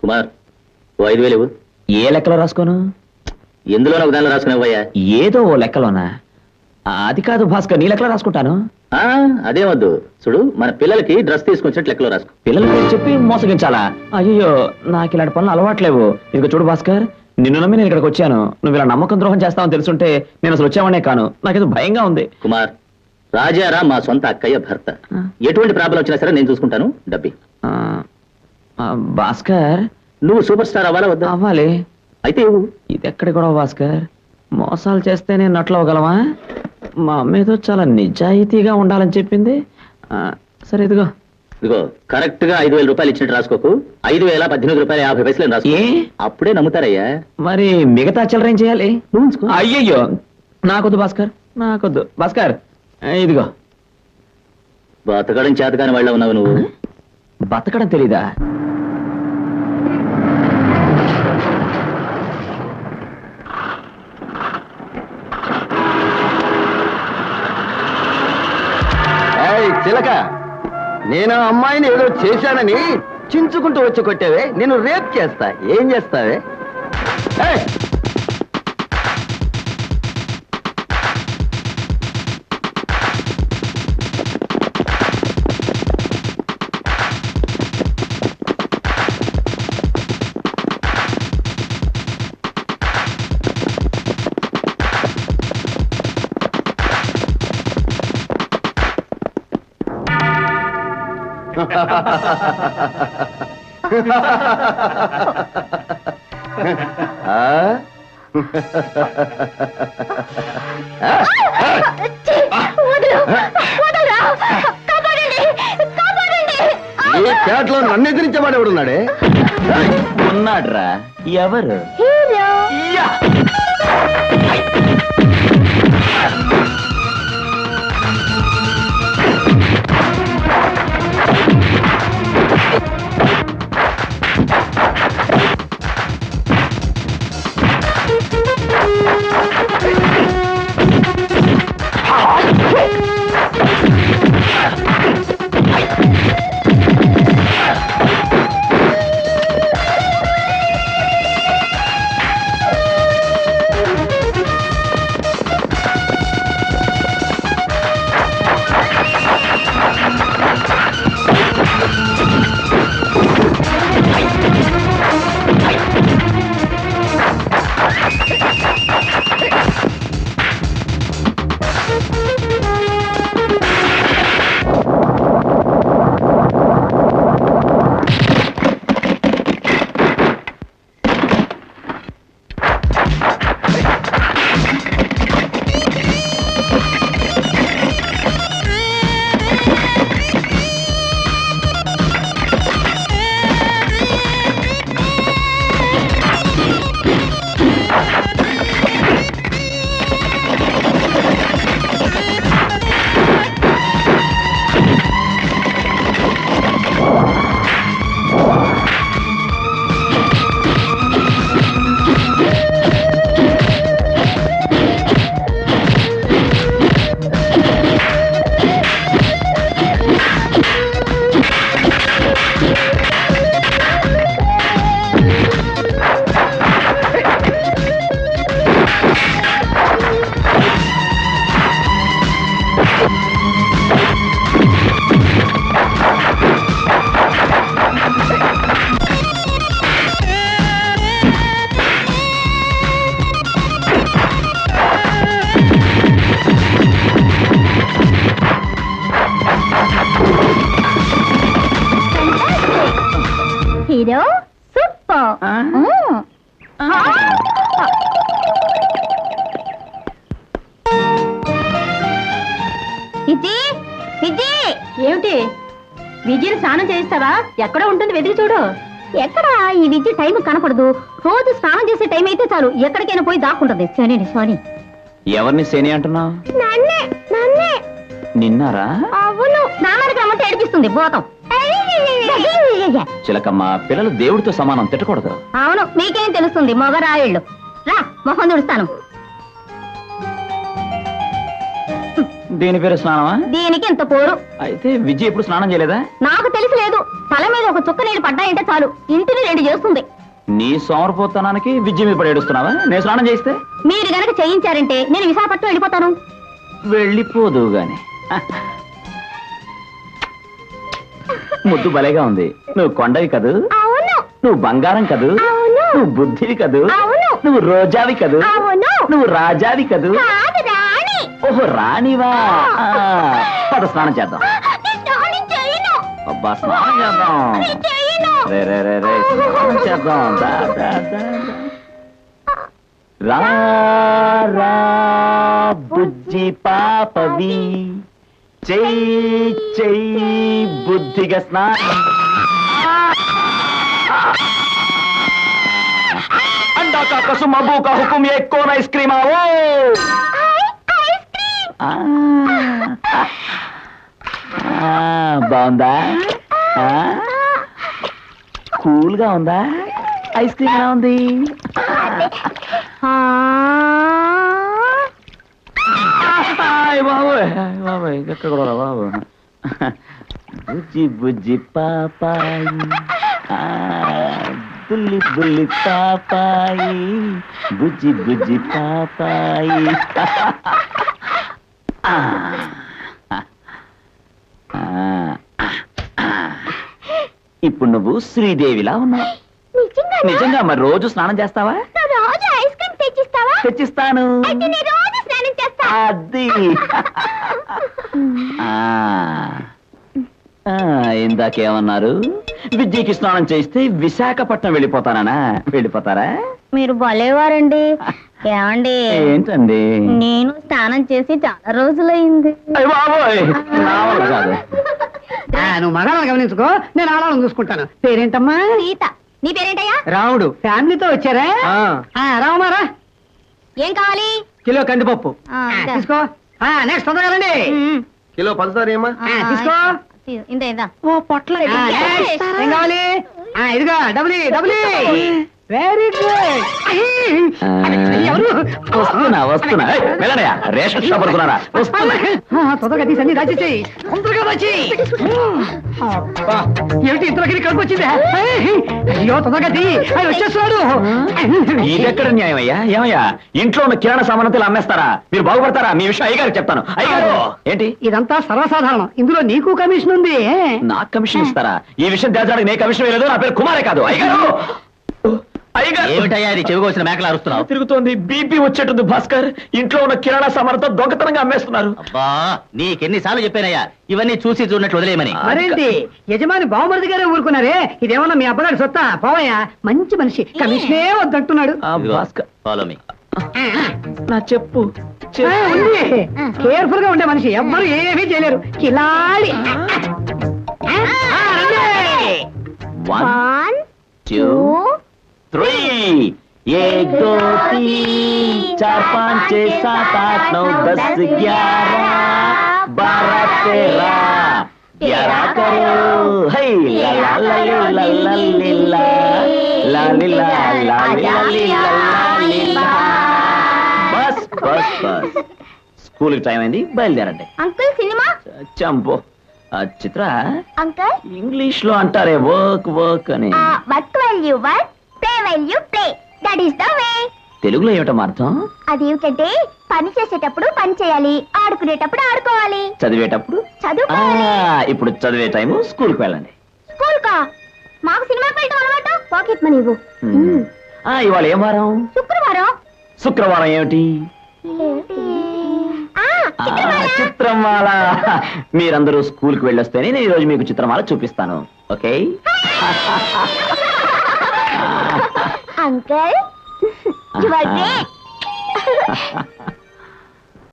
కుమార్ ఓ ఐదు వేలు ఇవ్వు. ఏ లెక్కలో రాసుకోను? ఎందులోనో ఒక దానిలో రాసుకునేవయ్యా ఏదో ఓ లెక్కలోనా? ఆ, అది కాదు భాస్కర్ నీ లెక్కలో రాసుకుంటాను. ఆ, అదే వద్దు. చూడు మన పిల్లలకి డ్రెస్ తీసుకొచ్చినట్టు లెక్కలో రాసుకో. పిల్లల పేరు చెప్పి మోసగించాలా? అయ్యో నాకు ఇలాంటి పనులు అలవాట్లేవు. ఇదిగో చూడు భాస్కర్ నిన్ను నమ్మి నేను ఇక్కడికి వచ్చాను. నువ్వు ఇలా నమ్మకం ద్రోహం చేస్తావని తెలుసుంటే నేను అసలు వచ్చావనే కాను. నాకేదో భయంగా ఉంది. కుమార్ రాజారా మా సొంత అక్కయ్య భర్త. ఎటువంటి ప్రాబ్లం వచ్చినా సరే నేను చూసుకుంటాను. డబ్బి. ఆ, భాస్కర్? నువ్వు సూపర్ స్టార్ అవ్వాలా వద్దా? అవ్వాలి. అయితే. ఇది ఎక్కడి గొడవ భాస్కర్? మోసాలు చేస్తే నేను నట్లు అవ్వగలమా? మా అమ్మ ఏదో చాలా నిజాయితీగా ఉండాలని చెప్పింది. సరే ఇదిగో. ఇదిగో కరెక్ట్గా ఐదు వేల రూపాయలు ఇచ్చినట్టు రాసుకోకు. ఐదు వేల పద్దెనిమిది రూపాయలు యాభై పైసలు రాసుకో? ఏ? అప్పుడే నమ్ముతారయ్యా. మరి మిగతా చిల్లర ఏం చేయాలి. అయ్యయ్యో! నాకొద్దు భాస్కర్. నాకొద్దు. భాస్కర్ ఇదిగో. బతకడం చేతకాని వాళ్ళ ఉన్నావు నువ్వు. బతకడం తెలీదా? చిలక! నేను అమ్మాయిని ఏదో చేశానని చించుకుంటూ వచ్చి కొట్టేవే నేను రేప్ చేస్తా. ఏం చేస్తావే? ఈ పేటలో నన్ను ఎదిరించేవాడు ఎవడున్నాడే? ఉన్నాడ్రా. ఎవరు? Yeah! Hero super. Viji Viji. ఏమిటి? విజయని స్నానం చేయిస్తావా? ఎక్కడ ఉంటుంది వెతికి చూడు. ఎక్కడ? ఈ విజి టైం కనపడదు. రోజు స్నానం చేసే టైం అయితే చాలు. ఎక్కడికైనా పోయి దాక్కుంటుంది. సోనీ సోనీ. ఎవరిని శని అంటున్నావు? నన్నే నన్నే. నిన్నారా? అవును. స్నానానికి రమ్మంటే ఏడిపిస్తుంది. భూతం చిలకమ్మ పిల్లలు దేవుడితో సమానం తిట్టకూడదు. అవును మీకేం తెలుస్తుంది? మొగరాయిళ్ళు. రా మొహం తుడుస్తాను. దీని పేరు స్నానమా? దీనికి ఇంత పోరు. అయితే విజయ్ ఎప్పుడు స్నానం చేయలేదా? నాకు తెలిసి లేదు. తల మీద ఒక చుక్క నీళ్ళు పడ్డాయంటే చాలు. ఇంటిని రెండు చేస్తుంది. నీ సోమరపోతనానికి విద్య మీద పడి ఏడుస్తున్నావా? నేను స్నానం చేస్తే మీరు గనక చేయించారంటే నేను విశాఖపట్నం వెళ్ళిపోతాను. వెళ్ళిపోదు గాని ముద్దు భలేగా ఉంది. నువ్వు కొండవి కదూ? నువ్వు బంగారం కదూ. నువ్వు బుద్ధివి కదూ. నువ్వు రోజావి కదూ? నువ్వు రాజావి కదూ? ఓహో రాణివా? పద స్నానం చేద్దాం. అబ్బా స్నానం చేద్దాం. నేను చేయను. రే రే రే రే స్నానం చేద్దాం. దా, దా, దా, దా. రా రా బుజ్జి పాపవి. చెయ్యి చెయ్యి బుద్ధిగా స్నానం अंडा का कसम अबू का हुक्म ये कौन आइसक्रीम आओ ఆ, ఆ, బాగుందా ఆ? కూల్ గా ఉందా ఐస్ క్రీమ్ ఎలా ఉంది ఆయ్ బాబోయ్, ఆయ్ బాబోయ్, ఎక్కడ కూడా బాబు బుజ్జి బుజ్జి పాపాయి బుల్లి బుల్లి పాపాయి బుజ్జి బుజ్జి పాపాయి ఇప్పుడు నువ్వు శ్రీదేవిలా ఉన్నావు. నిజంగా మరి రోజు స్నానం చేస్తావా? తెచ్చిస్తాను. అది. ఆ. ఆ, ఇందాకేమన్నారు? విద్యకి స్నానం చేస్తే విశాఖపట్నం వెళ్ళిపోతానా వెళ్ళిపోతారా? మీరు భలేవారండి. ఏమండి? ఏంటండి? నేను స్నానం చేసి చాలా రోజులైంది. నువ్వు మగాళ్ళని గమనించుకో. నేను ఆడాలని చూసుకుంటాను. పేరేంటమ్మా? సీత. నీ పేరేంటయ్యా? రాముడు ఫ్యామిలీతో వచ్చారా? ఆ, రావమారా? ఏం కావాలి? కిలో కందిపప్పు. ఆ. తీసుకో. ఆ నెక్స్ట్ తొందరగా రండి. కిలో పంచదార ఏమా ఆ, తీసుకో. తీ- ఇందా ఇందా. ఓ పొట్ల ఆ, next. ఏం కావాలి? ఆ, ఇదిగో డబ్లీ డబ్లీ. వెరీ గుడ్ వస్తున్నా వస్తున్నా. రేషన్ షాప్ అనుకున్నారా? వస్తున్నా. తొందరగా తీసి అన్ని దాచేసేయి తొందరగా దాచి ఏమిటి ఇంతలోకి కడుపు వచ్చింది? అయ్యో తొందరగా తీ ఆయన వచ్చేస్తున్నాడు. ఇదెక్కడ న్యాయం అయ్యా ఏమయ్యా? ఇంట్లో ఉన్న కిరాణా సామానంతలు అమ్మేస్తారా? మీరు బాగుపడతారా? మీ విషయం అయ్యగారికి చెప్తాను. అయ్యగారు! ఏంటి? ఇదంతా సర్వసాధారణం. ఇందులో నీకు కమిషన్ ఉంది. నాకు కమిషన్ ఇస్తారా? ఈ విషయం తేల్చడానికి నే కమిషన్ వేయలేదు. నా పేరు కుమారే కాదు. అయ్యగారు! ఏమిటయ్యా ఇది? చెవికోసిన మేకలు అరుస్తున్నావు. తిరుగుతోంది. బీపీ వచ్చేటుంది భాస్కర్. ఇంట్లో ఉన్న కిరాణా సామానంతో దొంగతనంగా అమ్మేస్తున్నారు. అబ్బా నీకెన్నిసార్లు చెప్పానయ్యా? ఇవన్నీ చూసి చూడనట్లు వదిలేయమని. మరేంటి? యజమాని బావమరిది గారే ఊరుకున్నారే? ఇదేమన్నా మీ అబ్బగారి సొత్తా? పోవయ్యా మంచి మనిషి. కమిషనే వద్దంటున్నాడు. భాస్కర్. ఫాలో మీ నా చెప్పు. ఉంది. కేర్ఫుల్గా ఉండే మనిషి. ఎవ్వరు ఏమీ చేయలేరు. కిలాడి. One two, three. एक दो तीन चार पाँच छह सात आठ नौ दस ग्यारह बारह तेरह ग्यारह करो है ला ला ला ला ला ली ला ला ली ला ला ली ला ली ला ला ली లా. బస్ బస్ బస్ స్కూల్కి టైం అయింది బయలుదేరండి అంకుల్ సినిమా చంపో ఆ, చిత్ర అంకుల్ ఇంగ్లీష్ లో అంటారే వర్క్ వర్క్ అని work well you work play well you play that is the way తెలుగులో ఏమిటమ్మా అర్థం? అదేమిటంటే పని చేసేటప్పుడు పని చేయాలి ఆడుకునేటప్పుడు ఆడుకోవాలి. చదివేటప్పుడు? ఆ, చదువుకోవాలి ఇప్పుడు చదివే టైము స్కూల్కి వెళ్ళండి. స్కూల్ కా మాకు సినిమాకి వెళ్ళటం అలవాటు? పాకెట్ మనీ ఇవ్వు. మ్మ్. ఆ, ఇవాళ ఏం వారం? శుక్రవారం. శుక్రవారం ఏమిటి? ఆ, ఆ, చిత్రమాల. చిత్రమాల. మీరందరూ స్కూల్కి వెళ్ళొస్తేనే నేను ఈరోజు మీకు చిత్రమాల చూపిస్తాను. Okay? Uncle you are great